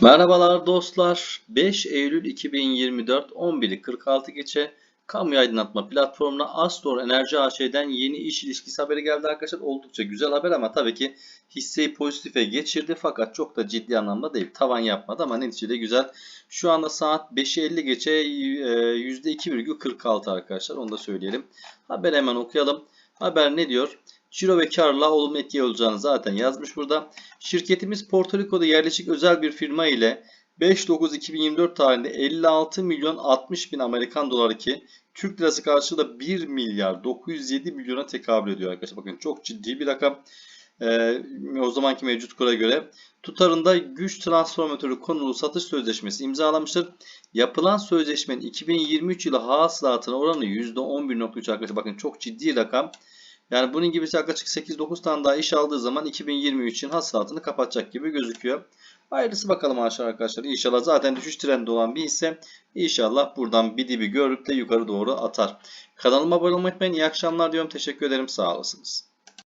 Merhabalar dostlar. 5 Eylül 2024 11.46 geçe kamu aydınlatma platformuna Astor Enerji AŞ'den yeni iş ilişkisi haberi geldi arkadaşlar. Oldukça güzel haber ama tabii ki hisseyi pozitife geçirdi fakat çok da ciddi anlamda değil. Tavan yapmadı ama neticede güzel. Şu anda saat 5'i 50 geçe e, %2,46 arkadaşlar onu da söyleyelim. Haberi hemen okuyalım. Haber ne diyor? Ciro ve karla olumlu etki olacağını zaten yazmış burada. Şirketimiz Porto Rico'da yerleşik özel bir firma ile 5-9-2024 tarihinde 56 milyon 60 bin Amerikan doları ki Türk lirası karşılığında 1 milyar 907 milyona tekabül ediyor arkadaşlar. Bakın çok ciddi bir rakam. Ee, o zamanki mevcut kura göre tutarında güç transformatörü konulu satış sözleşmesi imzalamıştır. Yapılan sözleşmenin 2023 yılı hasılatına oranı %11.3 arkadaşlar. Bakın çok ciddi rakam. Yani bunun gibisi yaklaşık 8-9 tane daha iş aldığı zaman 2023'ün hasılatını kapatacak gibi gözüküyor. Hayırlısı bakalım arkadaşlar. İnşallah zaten düşüş trendi olan bir hisse İnşallah buradan bir dibi görüp de yukarı doğru atar. Kanalıma abone olmayı unutmayın. İyi akşamlar diyorum. Teşekkür ederim. Sağ olasınız.